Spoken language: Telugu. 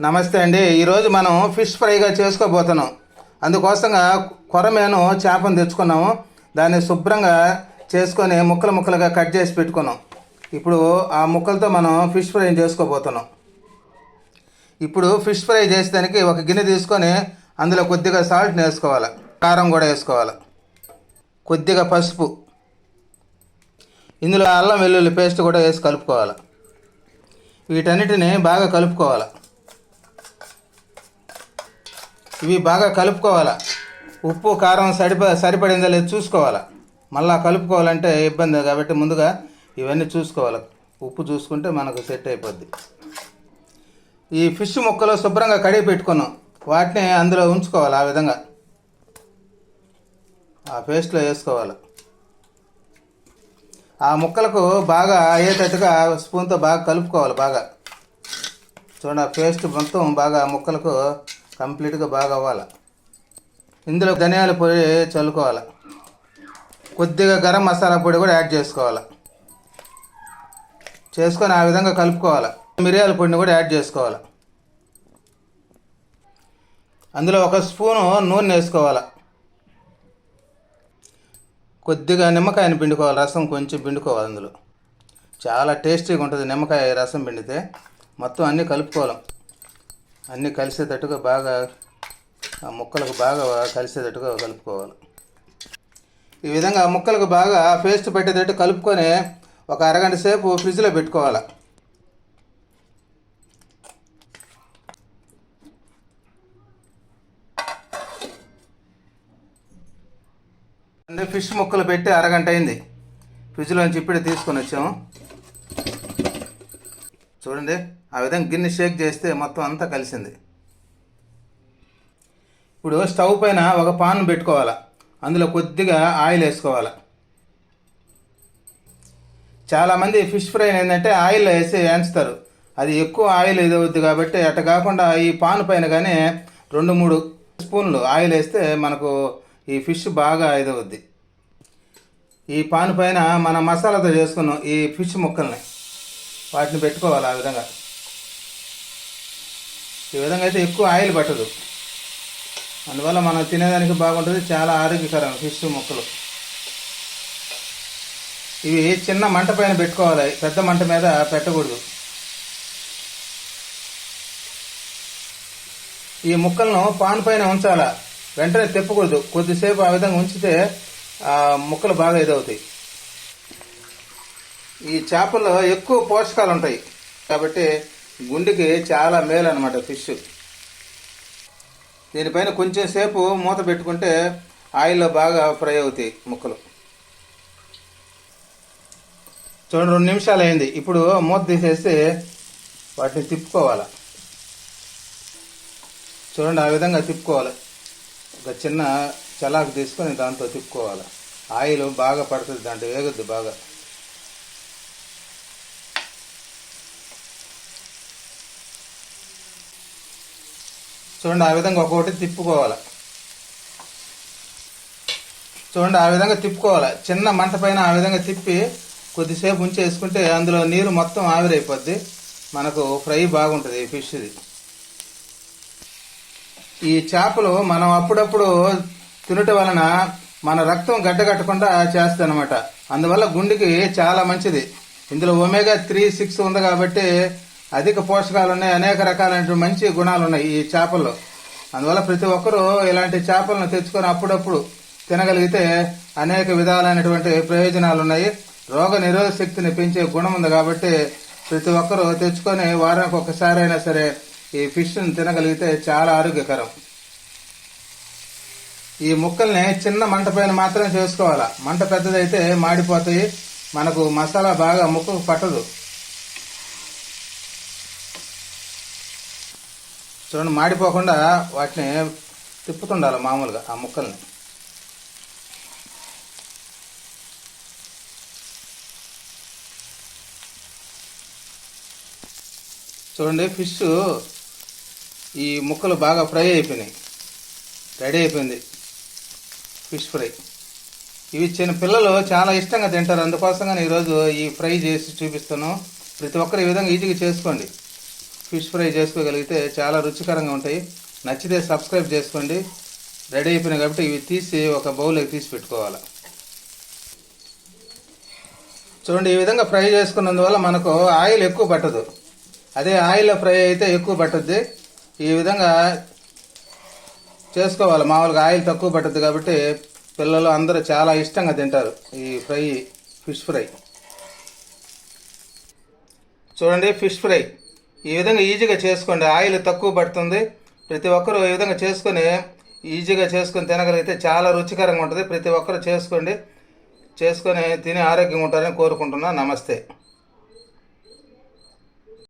నమస్తే అండి. ఈరోజు మనం ఫిష్ ఫ్రైగా చేసుకోబోతున్నాం. అందుకోసంగా కొరమేను చేపను తెచ్చుకున్నాము. దాన్ని శుభ్రంగా చేసుకొని ముక్కలు ముక్కలుగా కట్ చేసి పెట్టుకున్నాం. ఇప్పుడు ఆ ముక్కలతో మనం ఫిష్ ఫ్రై చేసుకోబోతున్నాం. ఇప్పుడు ఫిష్ ఫ్రై చేసేదానికి ఒక గిన్నె తీసుకొని అందులో కొద్దిగా సాల్ట్ వేసుకోవాలి. కారం కూడా వేసుకోవాలి. కొద్దిగా పసుపు. ఇందులో అల్లం వెల్లుల్లి పేస్ట్ కూడా వేసి కలుపుకోవాలి. వీటన్నిటిని బాగా కలుపుకోవాలి. ఇవి బాగా కలుపుకోవాలి. ఉప్పు కారం సరిప సరిపడిందా లేదు చూసుకోవాలి. మళ్ళా కలుపుకోవాలంటే ఇబ్బంది కాబట్టి ముందుగా ఇవన్నీ చూసుకోవాలి. ఉప్పు చూసుకుంటే మనకు సెట్ అయిపోద్ది. ఈ ఫిష్ ముక్కలు శుభ్రంగా కడిగి పెట్టుకున్నాం. వాటిని అందులో ఉంచుకోవాలి ఆ విధంగా. ఆ పేస్ట్లో వేసుకోవాలి. ఆ ముక్కలకు బాగా అయ్యేటట్టుగా స్పూన్తో బాగా కలుపుకోవాలి బాగా. చూడండి ఆ పేస్ట్ మొత్తం బాగా ముక్కలకు కంప్లీట్గా బాగా అవ్వాలి ఇందులో ధనియాల పొడి చల్లుకోవాలి. కొద్దిగా గరం మసాలా పొడి కూడా యాడ్ చేసుకోవాలి. చేసుకొని ఆ విధంగా కలుపుకోవాలి. మిరియాల పొడిని కూడా యాడ్ చేసుకోవాలి. అందులో ఒక స్పూను నూనె వేసుకోవాలి. కొద్దిగా నిమ్మకాయని పిండుకోవాలి. రసం కొంచెం పిండుకోవాలి అందులో. చాలా టేస్టీగా ఉంటుంది నిమ్మకాయ రసం పిండితే. మొత్తం అన్నీ కలుపుకోవాలి. అన్నీ కలిసేటట్టుగా బాగా ఆ ముక్కలకు బాగా కలిసేటట్టుగా కలుపుకోవాలి. ఈ విధంగా ఆ ముక్కలకు బాగా పేస్ట్ పెట్టేటట్టు కలుపుకొని ఒక అరగంట సేపు ఫ్రిడ్జ్లో పెట్టుకోవాలి. అంటే ఫిష్ ముక్కలు పెట్టి అరగంట అయింది. ఫ్రిడ్జ్లోంచి ఇప్పుడే తీసుకొని వచ్చాము. చూడండి ఆ విధంగా గిన్నె షేక్ చేస్తే మొత్తం అంతా కలిసింది. ఇప్పుడు స్టవ్ పైన ఒక పాన్ పెట్టుకోవాలి? అందులో కొద్దిగా ఆయిల్ వేసుకోవాలి? చాలామంది ఫిష్ ఫ్రై ఏంటంటే ఆయిల్ వేసి వేయించుతారు అది ఎక్కువ ఆయిల్ ఇదవుద్ది కాబట్టి అట్ట కాకుండా ఈ పాన్ పైన కానీ రెండు మూడు స్పూన్లు ఆయిల్ వేస్తే మనకు ఈ ఫిష్ బాగా ఇదవుద్ది. ఈ పాన్ పైన మన మసాలాతో చేసుకున్నాం ఈ ఫిష్ ముక్కల్ని. వాటిని పెట్టుకోవాలి ఆ విధంగా. ఈ విధంగా అయితే ఎక్కువ ఆయిల్ పట్టదు. అందువల్ల మనం తినేదానికి బాగుంటుంది చాలా ఆరోగ్యకరం ఫిష్ ముక్కలు. ఇవి చిన్న మంట పైన పెట్టుకోవాలి పెద్ద మంట మీద పెట్టకూడదు. ఈ ముక్కలను పాన్ పైన ఉంచాలా వెంటనే తిప్పకూడదు. కొద్దిసేపు ఆ విధంగా ఉంచితే ఆ ముక్కలు బాగా ఇదవుతాయి. ఈ చేపల్లో ఎక్కువ పోషకాలు ఉంటాయి కాబట్టి గుండెకి చాలా మేలు అనమాట ఫిష్. దీనిపైన కొంచెం సేపు మూత పెట్టుకుంటే ఆయిల్లో బాగా ఫ్రై అవుతాయి ముక్కలు. చూడండి రెండు నిమిషాలు అయింది ఇప్పుడు మూత తీసేసి వాటిని తిప్పుకోవాలి? చూడండి ఆ విధంగా తిప్పుకోవాలి. ఒక చిన్న చలాకు తీసుకొని దాంతో తిప్పుకోవాలి. ఆయిల్ బాగా పడుతుంది దాంట్లో వేగద్దు బాగా. చూడండి ఆ విధంగా ఒక్కొక్కటి తిప్పుకోవాలి. చూడండి ఆ విధంగా తిప్పుకోవాలి. చిన్న మంట పైన ఆ విధంగా తిప్పి కొద్దిసేపు ఉంచి వేసుకుంటే అందులో నీరు మొత్తం ఆవిరైపోద్ది. మనకు ఫ్రై బాగుంటుంది ఈ ఫిష్ది ఈ చేపలు మనం అప్పుడప్పుడు తినటం వలన మన రక్తం గడ్డగట్టకుండా చేస్తుంది అనమాట అందువల్ల గుండెకి చాలా మంచిది. ఇందులో ఒమేగా త్రీ సిక్స్ ఉంది కాబట్టి అధిక పోషకాలు ఉన్నాయి అనేక రకాలైన మంచి గుణాలు ఉన్నాయి ఈ చేపల్లో. అందువల్ల ప్రతి ఒక్కరూ ఇలాంటి చేపలను తెచ్చుకొని అప్పుడప్పుడు తినగలిగితే అనేక విధాలైనటువంటి ప్రయోజనాలు ఉన్నాయి. రోగ నిరోధ శక్తిని పెంచే గుణం ఉంది కాబట్టి ప్రతి ఒక్కరూ తెచ్చుకొని వారానికి ఒకసారి అయినా సరే ఈ ఫిష్ని తినగలిగితే చాలా ఆరోగ్యకరం. ఈ ముక్కల్ని చిన్న మంట పైన మాత్రం చేసుకోవాలా? మంట పెద్దదైతే మాడిపోతాయి. మనకు మసాలా బాగా ముక్కకు పట్టదు. చూడండి మాడిపోకుండా వాటిని తిప్పుతుండాలి మామూలుగా ఆ ముక్కల్ని. చూడండి ఫిష్ ఈ ముక్కలు బాగా ఫ్రై అయిపోయినాయి. రెడీ అయిపోయింది ఫిష్ ఫ్రై. ఇవి చిన్న పిల్లలు చాలా ఇష్టంగా తింటారు అందుకోసంగా ఈరోజు ఈ ఫ్రై చేసి చూపిస్తాను ప్రతి ఒక్కరు ఈ విధంగా ఈజీగా చేసుకోండి. ఫిష్ ఫ్రై చేసుకోగలిగితే చాలా రుచికరంగా ఉంటాయి. నచ్చితే సబ్స్క్రైబ్ చేసుకోండి. రెడీ అయిపోయినాయి కాబట్టి ఇవి తీసి ఒక బౌల్లోకి తీసి పెట్టుకోవాలి. చూడండి ఈ విధంగా ఫ్రై చేసుకున్నందువల్ల మనకు ఆయిల్ ఎక్కువ పట్టదు. అదే ఆయిల్ ఫ్రై అయితే ఎక్కువ పట్టుద్ది. ఈ విధంగా చేసుకోవాలి. మామూలుగా ఆయిల్ తక్కువ పట్టుద్ది కాబట్టి పిల్లలు అందరూ చాలా ఇష్టంగా తింటారు ఈ ఫ్రై ఫిష్ ఫ్రై. చూడండి ఫిష్ ఫ్రై. ఈ విధంగా ఈజీగా చేసుకోండి ఆయిల్ తక్కువ పడుతుంది. ప్రతి ఒక్కరూ ఈ విధంగా చేసుకొని ఈజీగా చేసుకొని తినగలిగితే చాలా రుచికరంగా ఉంటుంది. ప్రతి ఒక్కరు చేసుకోండి చేసుకొని తిని ఆరోగ్యంగా ఉంటారని కోరుకుంటున్నాను నమస్తే.